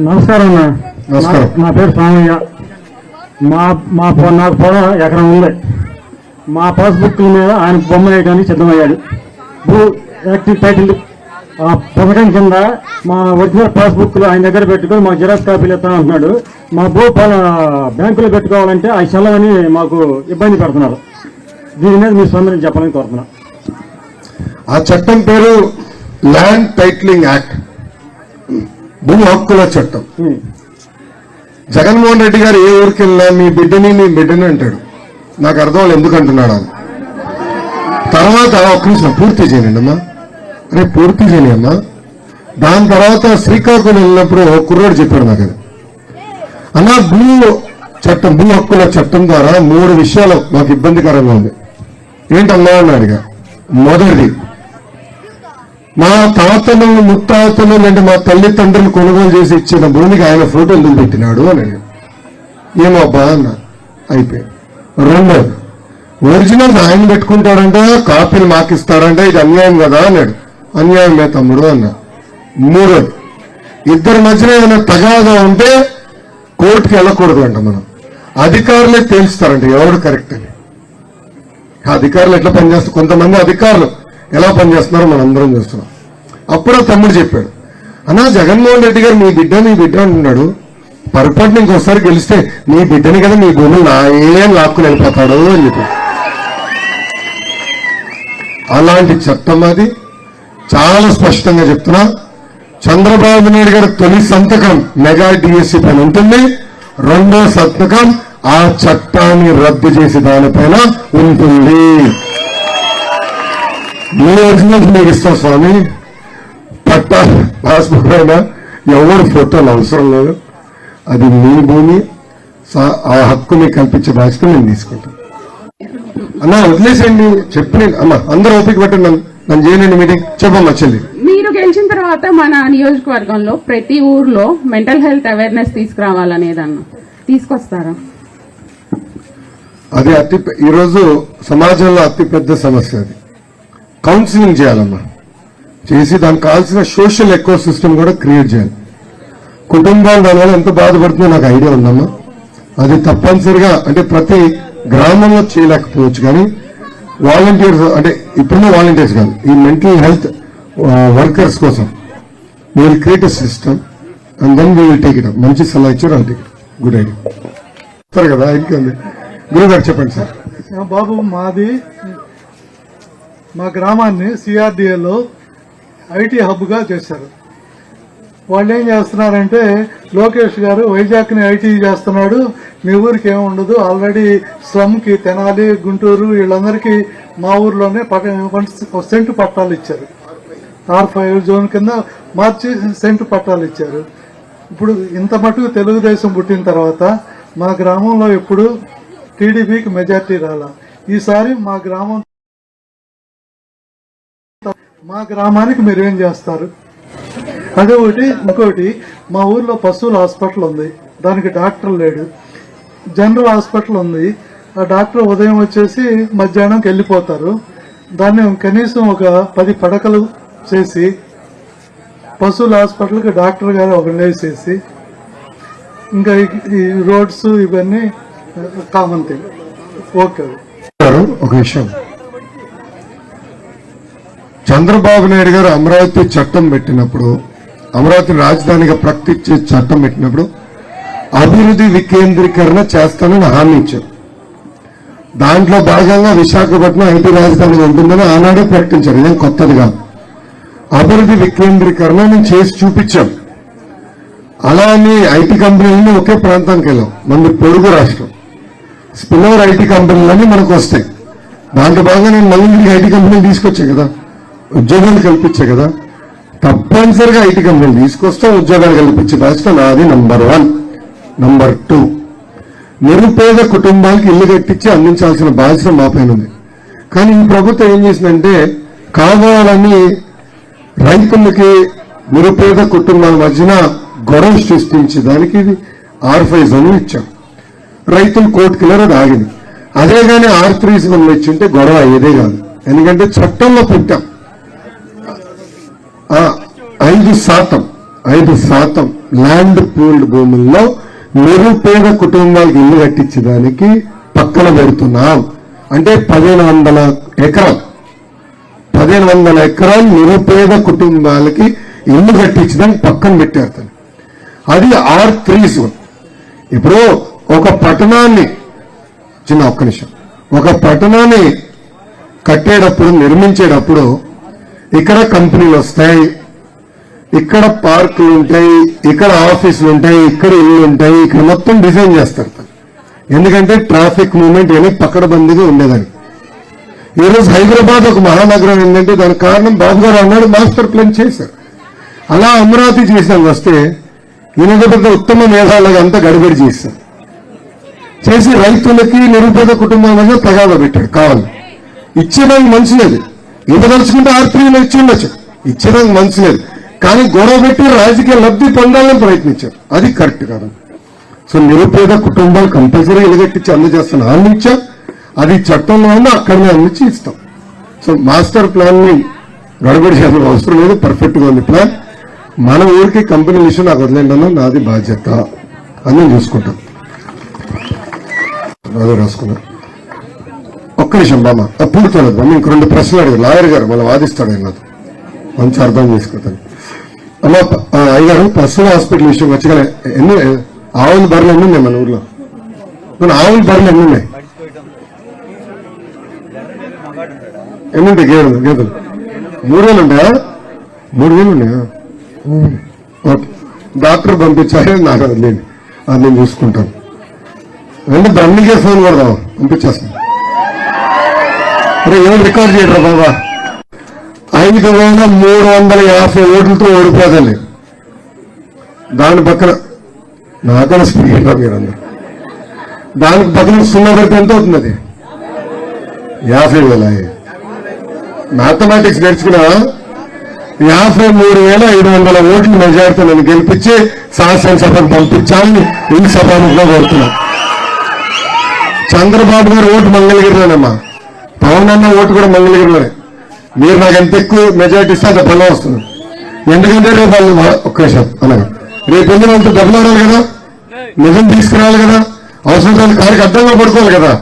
నమస్కారం అన్న. నమస్కారం. నా- పేరు స్వామయ్య మా మా పొ- నాకు పొలం ఎకరం ఉంది. మా పాస్బుక్ మీద ఆయన బొమ్మ వేయడానికి సిద్ధమయ్యాడు. భూ యాక్టివ్ టైటిల్ ఆ పథకం కింద మా ఒరిజినల్ పాస్బుక్ ఆయన దగ్గర పెట్టుకొని మా జిరాక్స్ కాపీలు ఇస్తాను అంటున్నాడు. మా భూ పొల బ్యాంకులో పెట్టుకోవాలంటే ఆ సెలవని మాకు ఇబ్బంది పెడుతున్నారు. దీని మీద మీ స్పందన చెప్పాలని కోరుతున్నా. ఆ చట్టం పేరు ల్యాండ్ టైటిలింగ్ యాక్ట్. భూ హక్కుల చట్టం. జగన్మోహన్ రెడ్డి గారు ఏ ఊరికి వెళ్ళినా మీ బిడ్డని మీ బిడ్డని అంటాడు. నాకు అర్థం వాళ్ళు ఎందుకు అంటున్నాడు అని. తర్వాత ఒక్క నిమిషం పూర్తి చేయండి అమ్మా. రే పూర్తి చేయని అమ్మా. దాని తర్వాత శ్రీకాకుళం వెళ్ళినప్పుడు కుర్రోడు చెప్పాడు నాకు అది. అన్నా భూ చట్టం భూ హక్కుల చట్టం ద్వారా మూడు విషయాలు మాకు ఇబ్బందికరంగా ఉంది. ఏంటన్నా అని అడిగా. మొదటిది మా తాతలు ముత్తాతలు అంటే మా తల్లిదండ్రులు కొనుగోలు చేసి ఇచ్చిన భూమికి ఆయన ఫోటో పెట్టినాడు అని ఏమో అబ్బా అన్న అయిపోయి రెండోది ఒరిజినల్ ఆయన పెట్టుకుంటాడంట కాపీలు మాకు ఇది అన్యాయం కదా అన్నాడు అన్యాయమే తమ్ముడు అన్న. మూడోది ఇద్దరి మధ్యన ఏమైనా తగాదా ఉంటే కోర్టుకి వెళ్ళకూడదు అంట మనం. అధికారులే తేల్చుతారంట ఎవడు కరెక్ట్ అని. అధికారులు ఎట్లా పనిచేస్తారు? కొంతమంది అధికారులు ఎలా పనిచేస్తున్నారో మనం అందరం చూస్తున్నాం. అప్పుడు ఆ తమ్ముడు చెప్పాడు అన్నా జగన్మోహన్ రెడ్డి గారు మీ బిడ్డ మీ బిడ్డ అంటున్నాడు. పొరపాటున ఇంకోసారి గెలిస్తే మీ బిడ్డని కదా మీ భూములు నా ఏం లాక్కుని వెళ్ళిపోతాడు అని చెప్పి అలాంటి చట్టం అది. చాలా స్పష్టంగా చెప్తున్నా చంద్రబాబు నాయుడు గారి తొలి సంతకం మెగా డిఎస్సి పైన ఉంటుంది. రెండో సంతకం ఆ చట్టాన్ని రద్దు చేసి దానిపైన ఉంటుంది. మీ ఒరిజినల్స్ మీకు ఇస్తాం స్వామి. పట్టా పాస్బుక్ పైన ఎవరు ఫోటోలు అవసరం లేదు. అది మీ భూమి. ఆ హక్కుని కల్పించే బాధ్యత నేను తీసుకుంటాను. అన్న వదిలేసేయండి. చెప్పి అమ్మ అందరూ ఓపిక పెట్టండి. నన్ను చేయనండి మీటింగ్. చెప్పమ్మా చెల్లి. మీరు గెలిచిన తర్వాత మన నియోజకవర్గంలో ప్రతి ఊర్లో మెంటల్ హెల్త్ అవేర్నెస్ తీసుకురావాలనేదన్న తీసుకొస్తారా? అది అతి ఈరోజు సమాజంలో అతి పెద్ద సమస్య అది. కౌన్సిలింగ్ చేయాలమ్మా. చేసి దానికి కావాల్సిన సోషల్ ఎకో సిస్టమ్ కూడా క్రియేట్ చేయాలి. కుటుంబాలు దానివల్ల ఎంత బాధపడుతుందో నాకు ఐడియా ఉందమ్మా. అది తప్పనిసరిగా అంటే ప్రతి గ్రామంలో చేయలేకపోవచ్చు కానీ వాలంటీర్స్ అంటే ఇప్పుడున్న వాలంటీర్స్ కాదు ఈ మెంటల్ హెల్త్ వర్కర్స్ కోసం. Will create a system and then we will take it మంచి సలహా ఇచ్చారు అది టేక్ గుడ్ ఐడియా సరే కదా ఇంకేంది గురువు గారు చెప్పండి సార్. బాబు మాది మా గ్రామాన్ని సిఆర్డిఏలో ఐటీ హబ్గా చేశారు. వాళ్ళు ఏం చేస్తున్నారంటే లోకేష్ గారు వైజాగ్ని ఐటీ చేస్తున్నాడు మీ ఊరికి ఏమి ఉండదు ఆల్రెడీ స్లమ్కి తెనాలి గుంటూరు వీళ్ళందరికీ మా ఊర్లోనే పక్క సెంటు పట్టాలు ఇచ్చారు. ఆర్ ఫైవ్ జోన్ కింద మార్చి సెంటు పట్టాలు ఇచ్చారు. ఇప్పుడు ఇంత మటుకు తెలుగుదేశం పుట్టిన తర్వాత మా గ్రామంలో ఎప్పుడు టీడీపీకి మెజార్టీ రాలా. ఈసారి మా గ్రామం మా గ్రామానికి మీరు ఏం చేస్తారు? అదే ఒకటి ఇంకోటి మా ఊర్లో పశువుల హాస్పిటల్ ఉంది. దానికి డాక్టర్ లేడు. జనరల్ హాస్పిటల్ ఉంది. ఆ డాక్టర్ ఉదయం వచ్చేసి మధ్యాహ్నంకి వెళ్ళిపోతారు. దాన్ని కనీసం ఒక పది పడకలు చేసి పశువుల హాస్పిటల్కి డాక్టర్ గారు ఒక వేసేసి ఇంకా ఈ- రోడ్స్ ఇవన్నీ కామన్ థింగ్. ఓకే. ఒక విషయం చంద్రబాబు నాయుడు గారు అమరావతి చట్టం పెట్టినప్పుడు అమరావతి రాజధానిగా ప్రకటించే చట్టం పెట్టినప్పుడు అభివృద్ధి వికేంద్రీకరణ చేస్తానని హామీ ఇచ్చారు. దాంట్లో భాగంగా విశాఖపట్నం ఐటీ రాజధానిగా ఉంటుందని ఆనాడే ప్రకటించారు. ఇదేం కొత్తది కాదు. అభివృద్ధి వికేంద్రీకరణ నేను చేసి చూపించాం. అలా ఐటీ కంపెనీలని ఒకే ప్రాంతానికి వెళ్ళాం. మన పొరుగు రాష్ట్రం. స్పిన్నర్ ఐటీ కంపెనీలన్నీ మనకు వస్తాయి. దాంట్లో భాగంగా నేను మళ్ళీ ఐటీ కంపెనీలు తీసుకొచ్చాయి కదా. ఉద్యోగాలు కల్పించే కదా. తప్పనిసరిగా ఐటీ కంపెనీలు తీసుకొస్తాం ఉద్యోగాలు కల్పించే బాధ్యత నాది నంబర్ వన్. Number two. నిరుపేద కుటుంబాలకు ఇల్లు కట్టించి అందించాల్సిన బాధ్యత మా పైన ఉంది. కానీ ఈ ప్రభుత్వం ఏం చేసిందంటే కావాలని రైతులకి నిరుపేద కుటుంబాల మధ్యన గొడవ సృష్టించి దానికి ఇది ఆర్ఫైజ్ అని ఇచ్చాం. రైతులు కోర్టుకి వెళ్ళారు అది ఆగింది అదే కానీ ఆర్ త్రీ సెవెన్ ఇచ్చింటే గొడవ అయ్యేదే కాదు. ఎందుకంటే చట్టంలో పెట్టాం. ఐదు శాతం ఐదు శాతం ల్యాండ్ పూల్డ్ భూముల్లో నిరుపేద కుటుంబాలకు ఇల్లు కట్టించడానికి పక్కన పెడుతున్నాం. అంటే పదిహేను వందల ఎకరాలు. పదిహేను వందల ఎకరాలు నిరుపేద కుటుంబాలకి ఇల్లు కట్టించడానికి పక్కన పెట్టారు అది ఆర్ త్రీ జోన్. ఇప్పుడు ఒక పట్టణాన్ని చిన్న ఒక్క నిమిషం ఒక పట్టణాన్ని కట్టేటప్పుడు నిర్మించేటప్పుడు ఇక్కడ కంపెనీలు వస్తాయి ఇక్కడ పార్కులు ఉంటాయి ఇక్కడ ఆఫీసులు ఉంటాయి ఇక్కడ ఇల్లు ఉంటాయి ఇక్కడ మొత్తం డిజైన్ చేస్తారు. ఎందుకంటే ట్రాఫిక్ మూమెంట్ ఏమీ పక్కడబందీగా ఉండేదని. ఈ రోజు హైదరాబాద్ ఒక మహానగరం ఏంటంటే దానికి కారణం బాబు గారు అన్నాడు మాస్టర్ ప్లాన్ చేశారు. అలా అమరావతి చేసినాక వస్తే ఈయన పెద్ద ఉత్తమ మేధావులుగా అంతా గడిబడి చేశాం చేసి రైతులకి నిరుపేద కుటుంబాల మధ్య తగాదా పెట్టాడు కావాలి. ఇచ్చేదానికి మంచిది ఇవ్వదలుచుకుంటే ఆర్పీలో ఇచ్చి ఉండొచ్చు. ఇచ్చేదానికి మంచి లేదు. కానీ గొడవ పెట్టి రాజకీయ లబ్ధి పొందాలని ప్రయత్నించారు. అది కరెక్ట్ కాదు. సో నిరుపేద కుటుంబాలు కంపల్సరీ ఎలుగట్టించి అందజేస్తాను హామీ అది చట్టంలో ఉంది? అక్కడనే అందించి ఇస్తాం. సో మాస్టర్ ప్లాన్ని గడబడి చేసిన అవసరం లేదు. పర్ఫెక్ట్గా ఉంది ప్లాన్. మన ఊరికి కంపెనీ విషయం నాకు వదిలేండి అన్న నాది బాధ్యత అని నేను చూసుకుంటాం అదే రాసుకున్నా ఒక్క నిమిషం బామ్మ. పూర్తలేదు బామ్మ ఇంక రెండు ప్రశ్నలు అడిగారు లాయర్ గారు మళ్ళీ వాదిస్తాడు ఆయన నాతో మంచి అర్థం చేసుకుంటాను అమ్మ అయ్యారు ఆ, పశువుల హాస్పిటల్ విషయం వచ్చగల ఎన్ని ఆవుల బర్రెలు ఎన్ని ఉన్నాయి మన ఊర్లో? మన ఆవుల బర్రెలు ఎన్ని ఉన్నాయి? ఎన్ని ఉంటాయి? గేదెలు గేదెలు. మూడు వేలు ఉంటాయా? మూడు వేలు ఉన్నాయా? ఓకే. డాక్టర్ పంపించాలి నాకు అది వదిలేండి అది నేను చూసుకుంటాను. వెంట దండికే ఫోన్ కొడదాం పంపించేస్తాను. ఏం రికార్డ్ చేయరా బాబా? ఐదు వేల మూడు వందల యాభై ఓట్లతో ఓడిపోదండి. దాని పక్కన నాకన్నా స్పీడ్ మీరందరూ దానికి పక్కన సున్నా పెడితే ఎంత అవుతుంది అది? యాభై వేల. మ్యాథమెటిక్స్ నేర్చుకున్నా? యాభై మూడు వేల ఐదు వందల ఓట్లు మెజార్టీ నన్ను గెలిపించి శాసనసభకు పంపించాలని ఈ సభాముఖంగా కోరుతున్నా. చంద్రబాబు గారు ఓటు మంగళగిరిలోనమ్మా పవన్ అన్న ఓటు కూడా మంగళగిరిలోనే మీరు నాకు ఎంత ఎక్కువ మెజారిటీ ఇస్తే అంత బలం వస్తుంది. ఎందుకంటే రేపు వాళ్ళు వా- ఒక్క అనగా రేపు ఎందుకు వాళ్ళతో దెబ్బలాడాలి కదా? నిజం తీసుకురావాలి కదా? అవసరం కారికి అడ్డంగా పడుకోవాలి కదా?